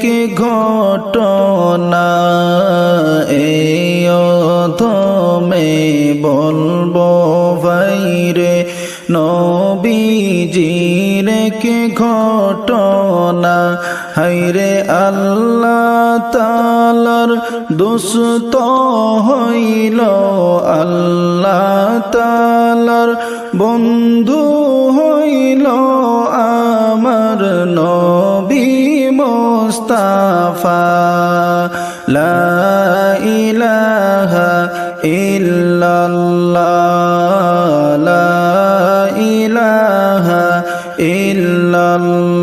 কে ঘটনা অধমে বলব ভাইরে নবীজির কে ঘটনা? হাইরে আল্লাহ তালার দুস্ত হইল আল্লাহ তালার বন্ধু হইল আমার মোস্তাফা লা ইলাহা ইল্লাল্লাহ লা ইলাহা ইল্লাল্লাহ।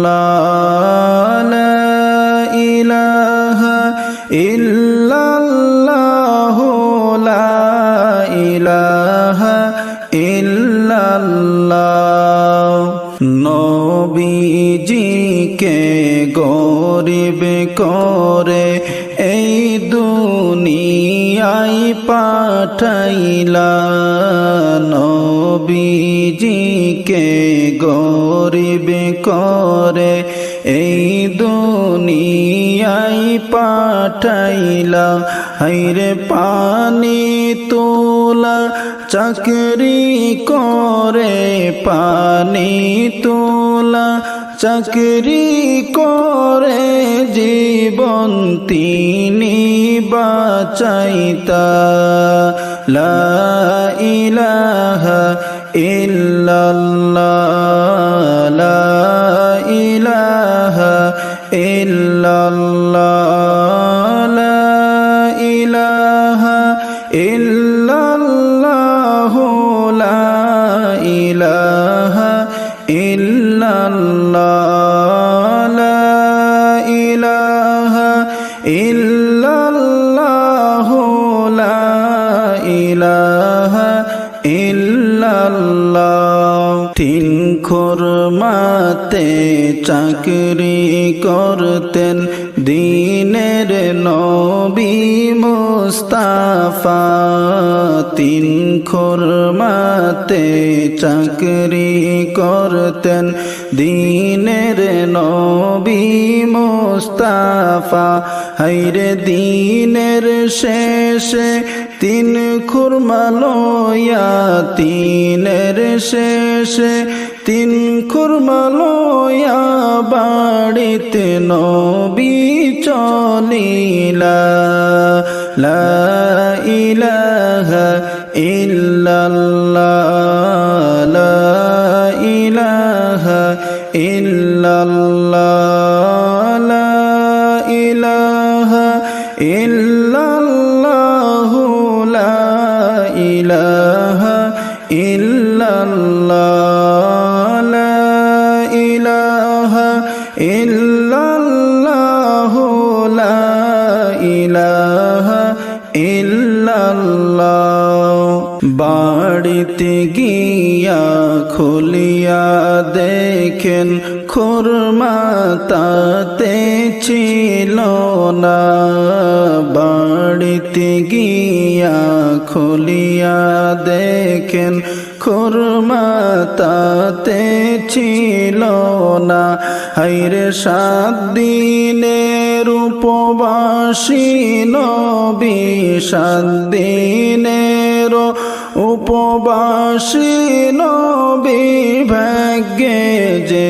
করে, এই দুনিয়াই পাঠাইলা নবীজিকে গরিব করে, এই দুনিয়ায় পাঠাইলা। হাইরে পানি তোলা চাকরি করে, পানি তোলা চাকরি করে তিনি বাঁচাইতা। লা ইলাহা ইল্লাল্লাহ। লা ইলাহা ইল্লাল্লাহ। লা ইলাহা ইল্লাল্লাহ লা ইলাহা ইল্লাল্লাহ। খুরমাতে চাকরি করতেন দিনের নবী মুস্তাফা। তিন খুরমাতে চাকরি করতেন দিনের নবী মুস্তাফা। হাইরে দিনের শেষে তিন খুরমালয়া তিনের শেষে তিন খুরমালয়া বাড়িতে নবী চলিলা। লা ইলাহা ইল্লাল্লাহ, লা ইলাহা ইল্লাল্লাহ ইলাহা ইল্লাল্লাহ, লা ইলাহা ইল্লাল্লাহ। খুরমা তাতে ছিল না, বাড়িতে গিয়া খুলিয়া দেখেন খুরমা তাতে ছিল না। হাইরে সাত দিনের উপবাসী নবী, সাত দিনের উপবাসী নবী, ভাগ্যে যে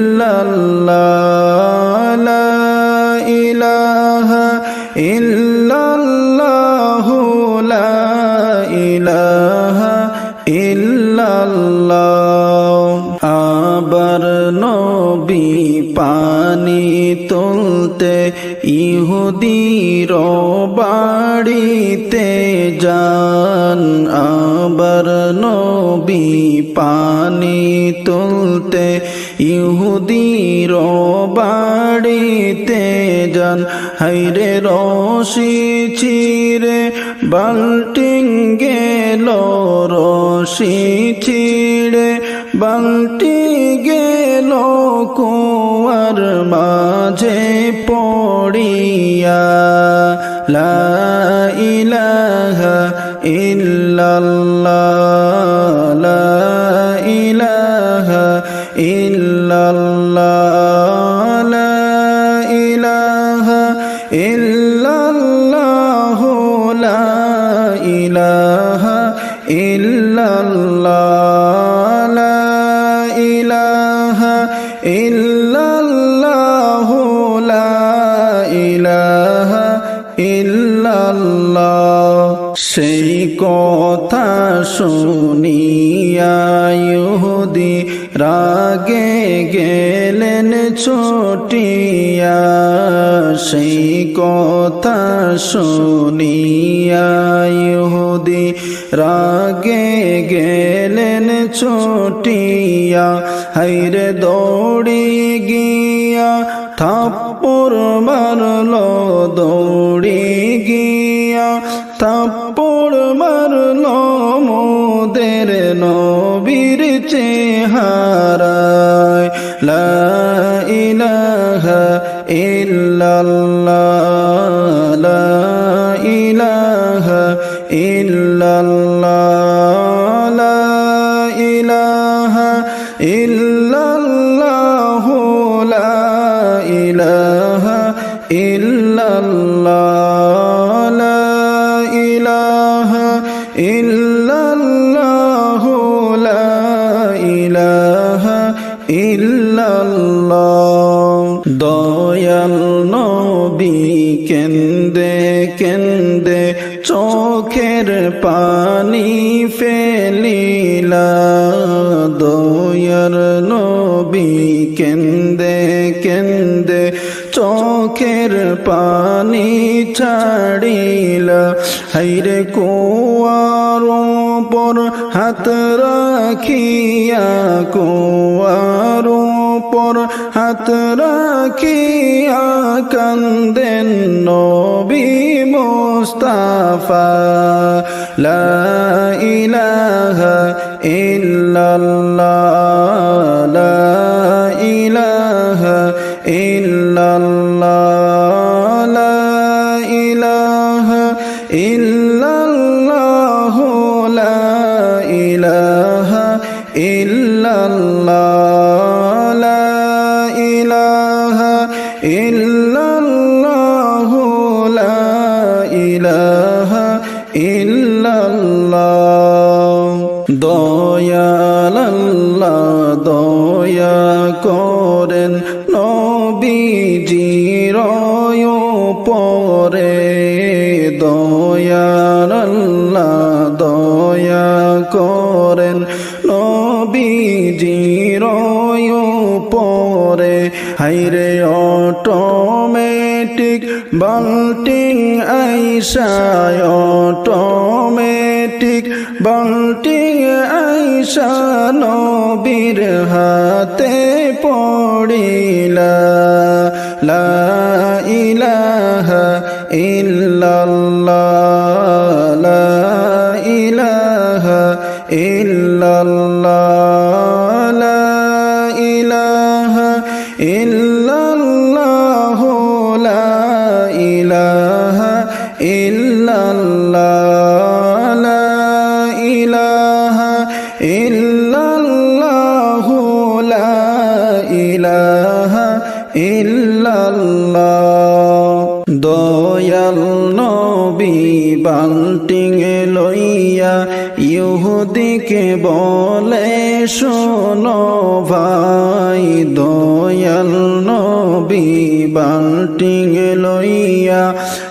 ইহুদির বাড়িতে যান, আবার নবী পানি তুলতে। ইহুদির বাড়িতে যান হাইরে রশি ছিড়ে বাল্টিং গেল রশি ছিড়ে বাল্টি গেল কুয়ার মাঝে পড়িয়া লা ইলাহা ইল্লাল্লাহ। কথা শুনিয়া ইহুদি রাগে গেলেন, ছোটিয়া সেই কথা শুনিয়া ইহুদি রাগে গেলেন, ছোটিয়া হাইরে দৌড়ি গিয়া থাপ্পর মারল, দৌড়ি গিয়া থাপ্পর মারল মোদের নবীর চেহারায়। লা ইল্লাল্লাহ লা ইলাহা ইল্লাল্লাহ। দয়াল নবী কেন্দে কেন্দে চোখের পানি ফেলিলা। দয়ার নবী কেন্দে চোখের পানি ছাড়িলা। হাইরে কুয়ার পর হাত রাখিয়া, কুয়ার পর হাত রাখিয়া কান্দেন নবী মুস্তাফা। লা ইলাহা ইল্লাল্লাহ। ইলাহা ইল্লাল্লাহ। দয়াল আল্লাহ দয়া করেন নবীজির পরে। দয়াল আল্লাহ দয়া করেন পরে হাইরে অটোমেটিক বাল্টিং আইসায় অটোমেটিক বাল্টিং আইসা নবীর হাতে পড়িলা। লা ইলাহা ইল্লাল্লাহ, লা ইলাহা ইল্লাল্লাহ। দয়াল নবী বাল্টিং লইয়া ইহুদিকে বলে, শোনো ভাই, দয়াল নবী বাল্টিং লইয়া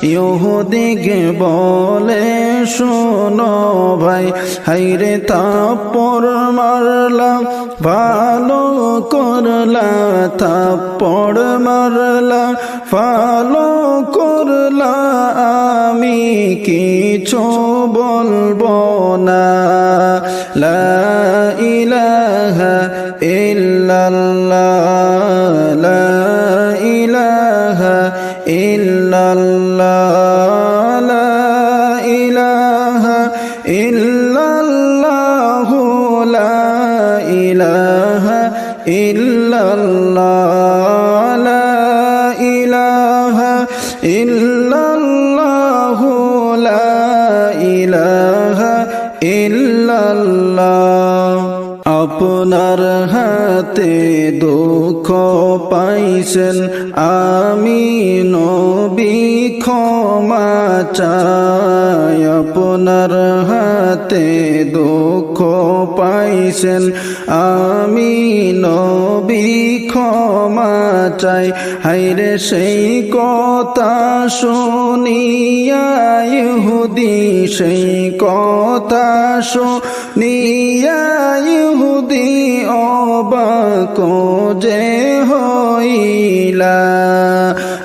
ইহুদিকে বলে, শোনো ভাই, হাইরে তাপর মারলা ভালো করলা তাপর মারলা, ভালো করলা, আমি কিছু বলব না। লা ইলাহা ইল্লাল্লাহ, লা ইলাহা লা ইলাহা ইল্লাল্লাহ। পাইছেন আমি নবী ক্ষমা চাই, আপনার হাতে দুঃখ পাইছেন। আমি নবী ক্ষমা চাই। হাইরে সেই কথা শুনিয়া ইহুদি, সেই কথা শুনিয়া ইহুদি অবাক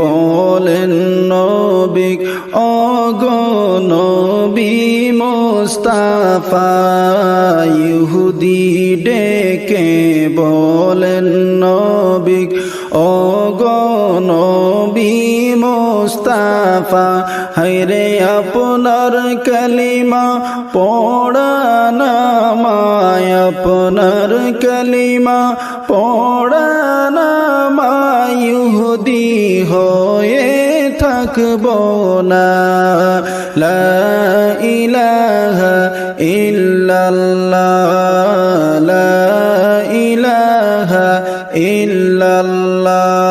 বলেন নবিক অগনবী মোস্তাফা, ইহুদি ডেকে বলেন নবিক অগনবী মোস্তাফা হাইরে আপনার কালিমা পড়ানা মায়, আপনার কালিমা পড়ানা থাকব না। লা ইলাহা ইল্লাল্লাহ লা ইলাহা ইল্লাল্লাহ।